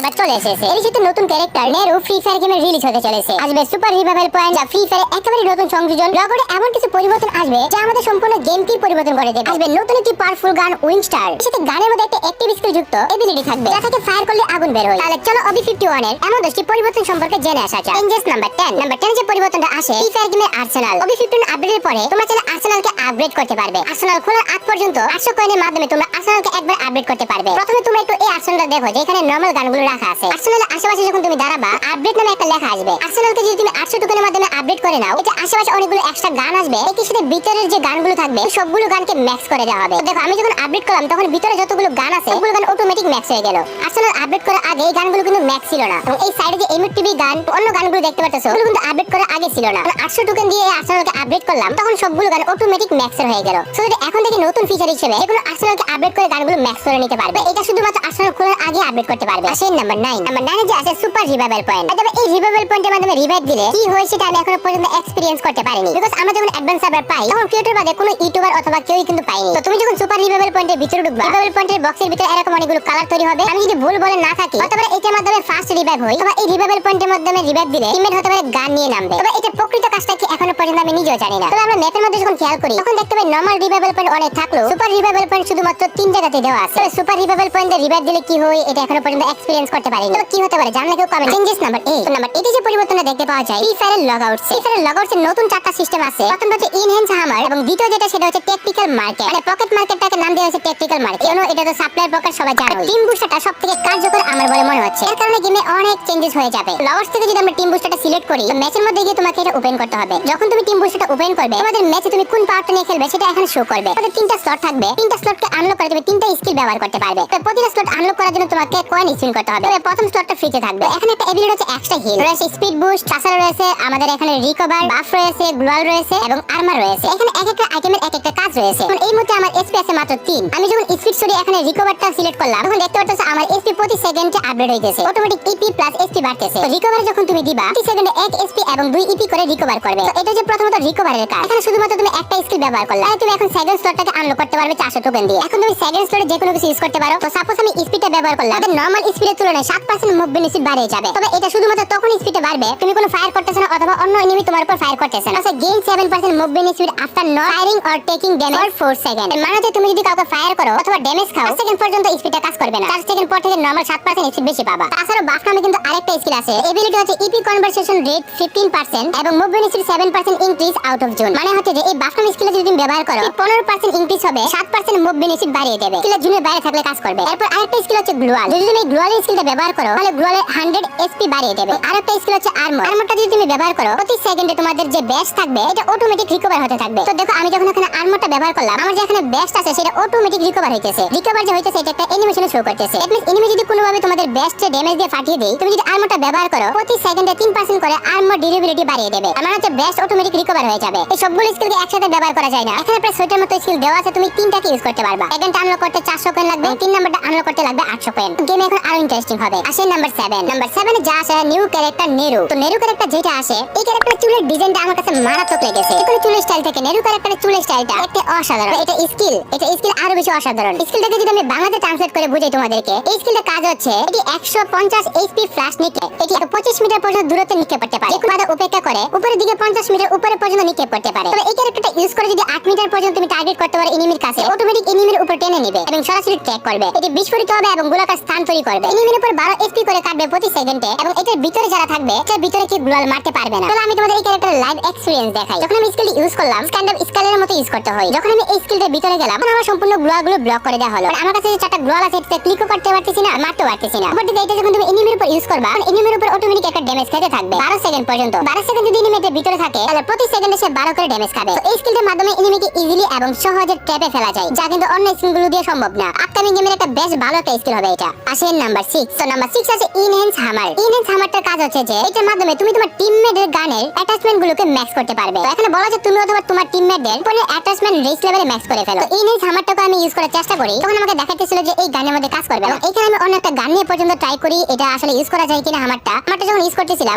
Server চলে এসেছে। এর সাথে নতুন ক্যারেক্টার নেরু ফ্রি ফায়ার গেমে রিলিজ হতে চলেছে। আসবে সুপার রিভাইভাল পয়েন্ট যা ফ্রি ফায়ার একেবারে নতুন সংযোজন। লগরে এমন কিছু পরিবর্তন আসবে যা আমাদের সম্পূর্ণ গেমকেই পরিবর্তন করে দেবে। আসবে নতুন একটি পাওয়ারফুল গান উইং স্টার সাথে গানের মধ্যে একটা অ্যাক্টিভ স্কিল যুক্ত এবিলিটি থাকবে, যা থেকে ফায়ার করলে আগুন বের হয়। তাহলে চলো অবি 51 এর এমন দশটি পরিবর্তন সম্পর্কে জেনে আসা যাক। চেঞ্জেস নাম্বার 10 নাম্বার 10 যে পরিবর্তনটা আসে ফ্রি ফায়ার গেমের আর্সেনাল অবি 15 আপডেটের পরে তোমরা চাইলে আর্সেনালকে আপগ্রেড করতে পারবে। আর্সেনাল খোলার আগ পর্যন্ত 800 কয়েনের মাধ্যমে তোমরা আর্সেনালকে একবার আপগ্রেড করতে পারবে। প্রথমে তুমি একটু এই আর্সেনালটা দেখো যে এখানে নরমাল গানগুলো রাখা আছে। আর্সেনালের আশেপাশে যখন তুমি দাঁড়াবা আপডেট নামে একটা লেখা আসবে। আর্সেনালকে যদি তুমি 800 টোকেনের মাধ্যমে আপডেট করে নাও এটা আশেপাশে অনেকগুলো এক্সট্রা গান আসবে একই সাথে ভিতরের যে গানগুলো থাকবে, সবগুলো গানকে ম্যাক্স করে দেওয়া হবে। দেখো, আমি যখন আপডেট করলাম, তখন ভিতরে যতগুলো গান আছে, সবগুলো গান অটোমেটিক ম্যাক্স হয়ে গেল। আর্সেনাল আপডেট করার আগে এই গানগুলো কিন্তু ম্যাক্স ছিল না। এবং এই সাইডে যে এমএটিভি গান, অন্য গানগুলো দেখতে পাচ্ছ ওগুলো কিন্তু আপডেট করার আগে ছিল না। 800 টোকেন দিয়ে এই আর্সেনালকে আপডেট করলাম, তখন সবগুলো গান অটোমেটিক ম্যাক্সের হয়ে গেল। সো এখন থেকে নতুন ফিচার হিসেবে যেগুলো আর্সেনালকে আপডেট করে গানগুলো ম্যাক্স করে নিতে পারবে, এটা শুধুমাত্র আর্সেনাল খোলার আগে আপডেট করতে পারবে। আসে নাম্বার 9 নাম্বার 9 যে আছে সুপার রিভাইভাল পয়েন্ট তবে এই রিভাইভাল পয়েন্টের মাধ্যমে রিভাইভ দিলে, কি হয় সেটা আমি এখনও পর্যন্ত এক্সপেরিয়েন্স করতে পারিনি। বিকজ আমরা যখন অ্যাডভান্স সার্ভার পাই, তখন ক্রিয়েটর বাদে কোনো ইউটিউবার অথবা কেউই কিন্তু পাইনি। তো তুমি যখন সুপার রিভাইভাল পয়েন্টের ভিতরে ঢুকবা রিভাইভাল পয়েন্টের বক্সের ভিতরে এরকম অনেকগুলো কালার তৈরি হবে। আমি যদি ভুল বলে না থাকি, অথবা এটার মাধ্যমে ফার্স্ট রিভাইভ হই, অথবা এই রিভাইভাল পয়েন্টের মাধ্যমে রিভাইভ দিলে টিমমেট হতে পারে গান নিয়ে নামবে। তবে এটা প্রকৃত কাজটা কি এখনও পর্যন্ত আমি নিজেও জানি না। তবে আমরা ম্যাপের মধ্যে যখন খেয়াল করি, তখন দেখতে পাই নরমাল রিভাইভাল পয়েন্ট অনেক থাকল সুপার রিভাইভাল পয়েন্ট শুধুমাত্র তিন জায়গাতে দেওয়া আছে। তবে সুপার রিভাইভাল পয়েন্টে রিভাইভ দিলে কি হয়, এটা এখনও পর্যন্ত এক্সপেরিয়েন্স করতে পারিনি। তবে কি হতে পারে জানলে কেউ কমেন্ট চেঞ্জেস নাম্বার 8 নাম্বার 8 যে পরিবর্তনটা দেখতে পাওয়া যায় ফ্রি ফায়ারের লগ আউট ফ্রি ফায়ারের লগ আউটসের নতুন চারটা সিস্টেম আছে। প্রথমটা হচ্ছে ইনহ্যান্স হামার এবং দ্বিতীয় যেটা, সেটা হচ্ছে টেকনিক্যাল মার্কেট মানে পকেট মার্কেটটাকে নাম দেওয়া হয়েছে টেকনিক্যাল মার্কেট কেন? এটা তো সাপ্লায়ার পকেট সবাই জানো। টিম বুস্টারটা সবথেকে কার্যকর আমার বলে মনে হচ্ছে। এর কারণে গেমে অনেক চেঞ্জেস হয়ে যাবে। লগার্স থেকে যদি আমরা টিম বুস্টারটা সিলেক্ট করি ম্যাচের মধ্যে গিয়ে তোমাকে এটা ওপেন করতে হবে। যখন তুমি টিম বুস্টারটা ওপেন করবে, তোমাদের ম্যাচে তুমি কোন পাওয়ারটা নিয়ে খেলবে সেটা এখানে শো করবে। তাদের তিনটা স্লট থাকবে। তিনটা স্লটকে আনলক করে তুমি তিনটা স্কিল ব্যবহার করতে পারবে। তো প্রতিটা স্লট আনলক করার জন্য তোমাকে কয়েন স্পিন করতে হবে। প্রথম স্লটটা ফ্রিতে থাকবে। এখানে একটা এবিলিটি হচ্ছে এক্সট্রা হিল রয়েছে স্পিড বুস্ট তাছাড়া রয়েছে, আমাদের এখানে রিকভার বাফ রয়েছে গ্লোয়াল রয়েছে এবং আর্মার রয়েছে। এখানে এক একটা আইটেমের এক একটা কাজ রয়েছে। এই মুহূর্তে আমার এসপি আছে মাত্র 3 আমি যখন স্পিড সরি এখানে রিকভারটা সিলেক্ট করলাম, তখন দেখতে পাচ্ছ আমার এসপি প্রতি সেকেন্ডে আপডেট হইতেছে। অটোমেটিক ইপি প্লাস এসপি বাড়তেছে। তো রিকভার যখন তুমি দিবা প্রতি সেকেন্ডে এক এসপি এবং দুই ইপি করে রিকভার করবে। তো এটা যে প্রথমত রিকভারের কাজ, এখানে শুধুমাত্র তুমি একটা স্কিল ব্যবহার করলে। আর তুমি এখন সেকেন্ড স্লটটাকে আনলক করতে পারবে 400 টোকেন দিয়ে। এখন তুমি সেকেন্ড স্লটে যে কোনো কিছু ইউজ করতে পারো। তো সাপোজ আমি স্পিডটা ব্যবহার করলাম তাহলে নরমাল স্পিডের তুলনায় 7% মুভমেন্ট স্পিড বাড়িয়ে যাবে। তবে এটা শুধুমাত্র তখন স্পিডে বাড়বে, তুমি কোনো ফায়ার করতেছ না অথবা অন্য এনিমি তোমার উপর ফায়ার করতেছে না। আচ্ছা gain 7% movement speed after not firing or taking damage for 4 second মানে হচ্ছে তুমি যদি কাউকে ফায়ার করো অথবা ড্যামেজ খাও সেকেন্ড পর্যন্ত স্পিডটা কাজ করবে না। 4 সেকেন্ড পর থেকে নরমাল 7% স্পিড বেশি পাবা। তাছাড়া বাফ নামে কিন্তু আরেকটা স্কিল আছে। এবিলিটি হচ্ছে ইপি কনভারসেশন রেট 15% এবং movement speed 7% increase out of zone মানে হচ্ছে যে এই বাফ স্কিলে যদি তুমি ব্যবহার করো, এই 15% ইনক্রিজ হবে 7% মুভমেন্ট স্পিড বাড়িয়ে দেবে। স্কিলের জোনের বাইরে থাকলে কাজ করবে। এরপর আরেকটা স্কিল হচ্ছে গ্লোয়াল যদি তুমি গ্লোয়াল স্কিলটা ব্যবহার করো, তাহলে গ্লোয়ালের 100 এসপি বাড়িয়ে দেবে। আরেকটা স্কিল হচ্ছে আর্মর আর্মরটা যদি তুমি ব্যবহার করো, প্রতি সেকেন্ডে তোমাদের যে ব্যাস থাকবে, এটা অটোমেটিক রিকভার হতে থাকবে। তো দেখো, আমি যখন এখানে আর্মরটা ব্যবহার করলাম, আমার যে এখানে ব্যাস আছে, সেটা অটোমেটিক রিকভার হইতেছে। রিকভার যে হইতেছে, এটা একটা অ্যানিমেশনে শো করতেছে। এনিমি যদি কোনোভাবে তোমাদের ব্যাসটে ড্যামেজ দিয়ে ফাটিয়ে দেয়, তুমি যদি আর্মরটা ব্যবহার করো, প্রতি সেকেন্ডে 3% করে আর্মর ডিউরেবিলিটি বাড়িয়ে দেবে। আমার হচ্ছে ব্যাস অটোমেটিক রিকভার হয়ে যাবে। এই সবগুলো স্কিলকে একসাথে ব্যবহার করা যায় না। এখানে প্রায় ছয়টার মতো স্কিল দেওয়া আছে, তুমি তিনটাকে ইউজ করতে পারবা। সেকেন্ড আনলক করতে 400 কয়েন লাগবে, তিন নাম্বারটা আনলক করতে লাগবে 800 কয়েন গেম এখন আরও ইন্টারেস্টিং হবে। আসে নাম্বার 7 নাম্বার 7 যা আসে নিউ ক্যারেক্টার নেরু তো নেরু ক্যারেক্টার যেটা আসে, এই ক্যারেক্টার চুলের ডিজাইনটা আমার কাছে মারাত্মক লেগেছে। এখানে চুলের স্টাইল থেকে নেরু ক্যারেক্টারের চুলের স্টাইলটা একটা অসাধারণ। এটা স্কিল এটা স্কিল আরও বেশি অসাধারণ। স্কিলটাকে যদি আমি বাংলাতে ট্রান্সলেট করে বুঝাই তোমাদেরকে, এই স্কিলটা কাজ হচ্ছে, এটি 150 এইচপি ফ্ল্যাশ নিকে এটি 25 মিটার পর্যন্ত দূরত্বে নিক্ষেপ করতে পারে। বাধা উপেক্ষা করে উপরের দিকে 50 মিটার উপরে পর্যন্ত নিক্ষেপ করতে পারে। তবে এই ক্যারেক্টারটা ইউজ করে যদি 8 মিটার পর্যন্ত তুমি টার্গেট করতে পারো এনিমির কাছে অটোমেটিক এনিমির উপর টেনে নেবে এবং সরাসরি ট্র্যাক করবে। এটি বিস্ফোরিত হবে এবং গোলাকার স্থান তৈরি করবে। এনিমির উপর 12 এসপি করে কাটবে প্রতি সেকেন্ডে এবং এটার ভিতরে যারা থাকবে, এটার ভিতরে কি গ্লোয়াল মারতে পারবে না। তাহলে আমি তোমাদের এই ক্যারেক্টারের লাইভ এক্সপেরিয়েন্স দেখাই। যখন আমি স্কিল ইউজ করলাম স্ট্যান্ড আপ স্কেলের মতো ইউজ করতে হয়। যখন আমি এই স্কিলটার ভিতরে গেলাম আমার সম্পূর্ণ গ্লোয়ালগুলো ব্লক করে দেওয়া হলো। আমার কাছে যে চারটা গ্লোয়াল আছে এটা ক্লিকও করতে পারতেছি না মারতে পারতেছি না। বাট এটা যখন তুমি এনিমির উপর ইউজ করবা এনিমির উপর অটোমেটিক একটা ড্যামেজ খেতে থাকবে। 12 সেকেন্ড পর্যন্ত। 12 সেকেন্ড যদি এনিমি এটার ভিতরে থাকে, তাহলে প্রতি সেকেন্ডে সে 12 করে ড্যামেজ খাবে। এই স্কিলটার মাধ্যমে এনিমিকে ইজিলি এবং সহজে ট্র্যাপে ফেলা যায়, যা কিন্তু অন্য স্কিলগুলো দিয়ে সম্ভব না। আপকামিং গেমের একটা বেশ ভালো একটা স্কিল হবে এটা। আসেন নাম্বার 6 তো নাম্বার 6 আছে ইনহ্যান্স হামার ইনহ্যান্স হামারটার কাজ হচ্ছে যে, এটার মাধ্যমে তুমি তোমার টিমমেটের গানের অ্যাটাচমেন্ট গুলোকে ম্যাক্স করতে পারবে। এখানে বলা যায় তুমি অথবা তোমার টিমমেটদের ফোনের অ্যাটাচমেন্ট রেস লেভেলে ম্যাক্স করে ফেলো। তো ইনহ্যান্স হামারটাকে আমি ইউজ করার চেষ্টা করি। তখন আমাকে দেখাচ্ছিল যে এই গানের মধ্যে কাজ করবে এবং এখানে আমি অন্য একটা গান নিয়ে পর্যন্ত ট্রাই করি। এটা আসলে ইউজ করা যায় কিনা হামারটা হামারটা যখন ইউজ করতেছিলাম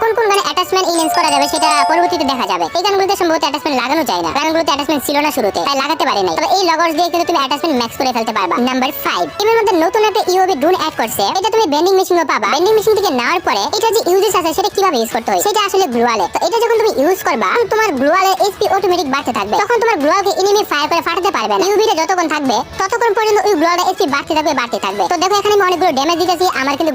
কোন কোন গানে অ্যাটাচমেন্ট লাগাতে পারি নাই। এই কিন্তু তুমি অ্যাটাচমেন্ট ম্যাক্স নাম্বার ফাইভ এর মধ্যে নতুন একটা ড্রোন অ্যাড করছে। এটা তুমি পাবা। মেশিন থেকে পরে এটা যে ইউজেস আছে সেটা কীভাবে ইউজ করতে হয়, সেটা আসলে তো এটা যখন তুমি ইউজ করবা তোমার অটোমেটিক বাড়তে থাকবে। তখন তোমার এনিমি ফায়ার করে পারবে না। ইউবিটা যতক্ষণ থাকবে, ততক্ষণ পর্যন্ত ওই বাড়তে থাকবে বাড়তে থাকবে। তো দেখো এখানে আমি অনেকগুলো ড্যামেজ দিতেছি। আমার কিন্তু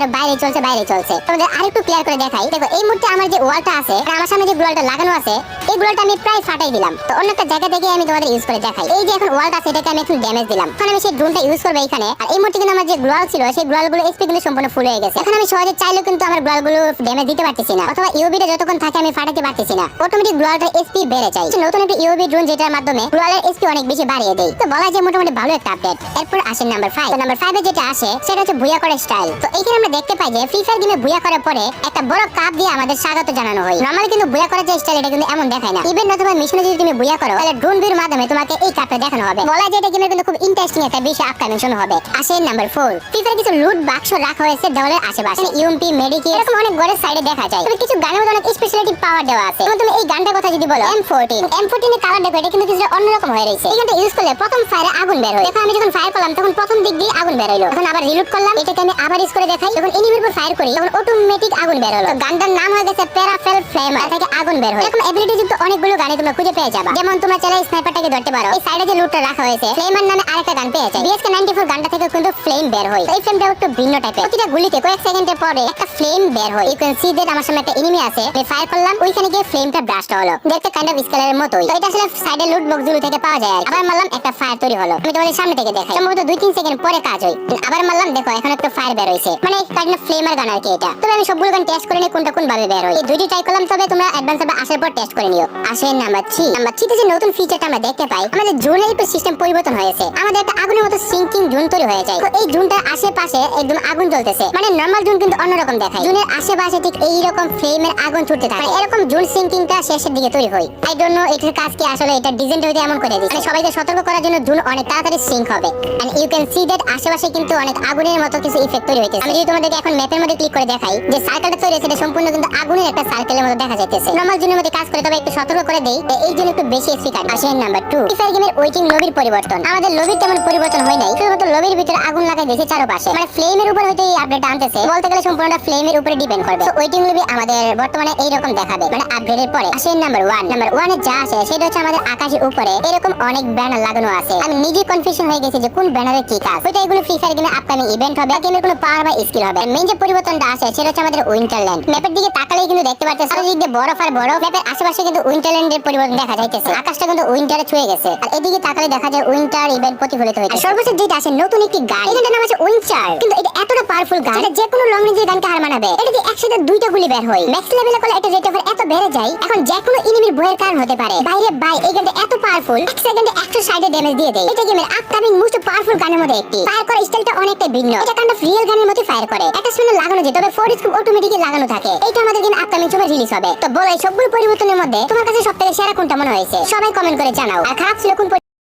আর বাইরে চলছে বাইরে চলছে। আরেকটু ক্লিয়ার করে দেখাই। দেখো, এই মুহূর্তে আমার যে ওয়ালটা আছে আমার সামনে যে লাগানো আছে, এই গ্লুয়ালটা আমি প্রায় ফাটাই দিলাম। তো অন্য একটা জায়গা থেকে আমি তোমাদের ইউজ করে দেখাই। এই যে এখন ওয়ালটা এটাকে আমি এখন ড্যামেজ দিলাম। এখন আমি সেই ড্রোনটা ইউজ করব এখানে। আর এই মুহূর্তে কিন্তু আমার যে গ্লুয়াল ছিল, সেই গ্লুয়ালগুলো এইচপি কিন্তু সম্পূর্ণ ফুল হয়ে গেছে। এখন আমি সহজে চাইলেও কিন্তু আমার গ্লুয়ালগুলো ড্যামেজ দিতে পারতেছি না, অথবা ইউবিটা যতক্ষণ থাকে আমি ফাটাতে পারতেছি না। অটোমেটিক গ্লুয়ালটার এইচপি বেড়ে যায়। নতুন একটা ইউবি ড্রোন যেটার মাধ্যমে গ্লুয়ালের এইচপি অনেক বেশি বাড়িয়ে দেয়। তো বলা যায় মোটামুটি ভালো একটা আপডেট এরপর আসে নাম্বার ফাইভ নাম্বার ফাইভে যেটা আসে, সেটা হচ্ছে বুয়া করার স্টাইল তো এইখানে আমরা দেখতে পাই যে ফ্রি ফায়ার গেমে বুয়া করার পরে একটা বড় কাপ দিয়ে আমাদের স্বাগত জানানো হয়। নর্মালি কিন্তু বুয়া করার যে স্টাইল এটা কিন্তু এমন দেখায় না। ইভেন অথবা মিশনে যদি তুমি বুয়া করো, তাহলে ড্রোন ভিউর মাধ্যমে তোমাকে এই কাপটা দেখানো হবে। বলা যায় এটা গেমের কিন্তু খুব ইন্টারেস্টিং একটা বিষয় আপকামিং হবে। আসে নাম্বার ফোর ফ্রি কিছু লুট বাক্স রাখা হয়েছে দেওয়ালের আশেপাশে। ইউএমপি মেডিকি এরকম অনেক ঘরের সাইডে দেখা যায়। কিছু গানের মধ্যে অনেক স্পেশালিটি পাওয়ার দেওয়া আছে। তুমি এই গানটার কথা যদি বলো এম ফোরটিন এম ফোরটিন এর কালার দেখো এটা কিন্তু কিছুটা অন্যরকম হয়ে রয়েছে। এই গানটা ইউজ করলে প্রথম ফায়ারে আগুন বের হয়। আমি যখন ফায়ার করলাম তখন প্রথম দিক দিয়ে আগুন বের হলো তখন আবার রিলোড করলাম। এটাকে আমি আবার ইউজ করে দেখাই। যখন এনিমির উপর ফায়ার করি, তখন অটোমেটিক আগুন বের হলো। গানটার নাম হয়ে গেছে প্যারাফেল ফ্লেমার থেকে আগুন বের হয়। এরকম এবিলিটি যুক্ত অনেকগুলো গানে তোমরা খুঁজে পেয়ে যাবা। যেমন তোমরা চাইলে স্নাইপারটাকে ধরতে পারো। এই সাইডে যে লুটটা রাখা হয়েছে ফ্লেমার নামে আরেকটা গান পেয়েছে বিএসকে 94 গানটা থেকে কিন্তু ফ্লেম বের হয় এই ফ্লেমটা একটু ভিন্ন টাইপের প্রতিটা গুলিতে কয়েক সেকেন্ডের পরে একটা ফ্লেম বের হয় ইউ ক্যান সি দ্যাট আমার সামনে একটা এনিমি আছে। আমি ফায়ার করলাম, ওইখানে গিয়ে ফ্লেমটা ব্লাস্ট হলো। দেখতে কাইন্ড অফ স্কেলের মতোই। তো এটা আসলে সাইডে লুট বক্সগুলো থেকে পাওয়া যায় আবার মারলাম, একটা ফায়ার তৈরি হলো। আমি তোমাদের সামনে থেকে দেখাই। সম্ভবত দুই তিন সেকেন্ড পরে কাজ হয় আবার মারলাম, দেখো, এখন একটা ফায়ার বের হয়েছে মানে কাইন্ড অফ ফ্লেমার গান আর কি এটা। তবে আমি সবগুলো গান টেস্ট করে নিই, কোনটা কোন ভাবে বের হয় এই দুইটি ট্রাই করলাম, তবে তোমরা অ্যাডভান্স হবে, আসার পর টেস্ট করে নিও। আসেন নাম্বার থ্রি নাম্বার থ্রিতে যে নতুন ফিচারটা আমরা দেখতে পাই, আমাদের জোনের সিস্টেম পরিবর্তন হয়েছে। আমাদের একটা আগুনের মতো সিঙ্কিং জোন তৈরি হয়ে যায়। এই জোনটার আশেপাশে একদম আগুন জ্বলতেছে। মানে নর্মাল জোন কিন্তু অন্যরকম দেখায়। জোনের আশেপাশে ঠিক এইরকম ফ্লেমের আগুন ছুটতে থাকে। মানে এরকম জোন সিঙ্কিংটা শেষের দিকে তৈরি হয়। আই ডোন্ট নো এটার কাজ কি, আসলে এটা ডিজাইন হইতে এমন করে দিচ্ছে মানে সবাইকে সতর্ক করার জন্য জোন অনেক তাড়াতাড়ি সিঙ্ক হবে। And you can see that আশেপাশে কিন্তু অনেক আগুনের মতো কিছু ইফেক্ট তৈরি হইতেছে। আমি যদি তোমাদেরকে এখন ম্যাপের মধ্যে ক্লিক করে দেখাই, যে সার্কেলটা তৈরি হয়েছে সম্পূর্ণ কিন্তু আগুনের একটা সার্কেলের মতো দেখা যাইতেছে। নর্মাল জোনের মধ্যে কাজ করে, তবে একটু সতর্ক করে দেই এই জন্য একটু বেশি এসপি কাটবে আসেন নাম্বার 2 ফ্রি ফায়ার গেমের ওয়েটিং লবির পরিবর্তন। আমাদের লবির তেমন পরিবর্তন হয় নাই। শুধুমাত্র লবির ভিতরে আগুন লাগাই দিয়েছে চারপাশে। মানে ফ্লেমের উপর হইতে এই আপডেটটা আনতেছে। বলতে গেলে সম্পূর্ণ ফ্লেমের উপরে ডিপেন্ড করবে। তো ওয়েটিং লবি আমাদের বর্তমানে এই রকম দেখাবে। মানে আপগ্রেডের পরে। আসেন নাম্বার 1 নাম্বার 1 এ যা আছে, সেটা হচ্ছে আমাদের আকাশের উপরে এরকম অনেক ব্যানার লাগানো আছে। আমি নিজে কনফিউশন হয়ে গেছি যে কোন ব্যানারে কি কাজ। ওইটা এগুলো ফ্রি ফায়ার গেমে আপকামিং ইভেন্ট হবে গেমের কোনো পাওয়ার বা স্কিল হবে। মেইন যে পরিবর্তনটা আছে, সেটা হচ্ছে আমাদের উইন্টারল্যান্ড ম্যাপের দিকে তাকালেই কিন্তু দেখতে পাচ্ছেন চারিদিক দিয়ে বরফ আর বরফ। ম্যাপের আশেপাশে কিন্তু উইন্টারল্যান্ডের পরিবর্তন দেখা যাইতেছে। আকাশটা কিন্তু উইন্টারে ছুঁয়ে গেছে। আর এদিকে তাকালে দেখা যায় উইন্টার ইভেন্ট প্রতিফলিত হয়েছে সর্বশেষ যেটা আছে, নতুন একটি গান নাম আছে উইন্টার। কিন্তু এটা এতটা পাওয়ারফুল গান যে কোনো লং রেঞ্জের গানকে হার মানাবে। এটা একসাথে দুইটা গুলি বের হয়। ম্যাক্স লেভেলে এটা রেট এত বেড়ে যায়, এখন যে কোনো বইয়ের কারণ হতে পারে। বাইরে বাই এই গানটা এত পাওয়ারফুল এক সেকেন্ডে একশো ড্যামেজ দিয়ে দেয়। এটা গেমের আপকামিং মোস্ট পাওয়ারফুল গানের মধ্যে একটি। ফায়ার স্টাইলটা অনেকটা ভিন্ন। এটা অফ রিয়েল গানের ফায়ার করে। লাগানো যায়, তবে ফোর লাগানো থাকে। এটা আমাদের গেম আপকামিং সময় রিলিজ হবে। তো বলো সবগুলো পরিবর্তনের মধ্যে তোমার কাছে সবথেকে সেরা কোনটা মনে হয়েছে? সবাই কমেন্ট করে জানাও। আর খারাপ ছিল কোন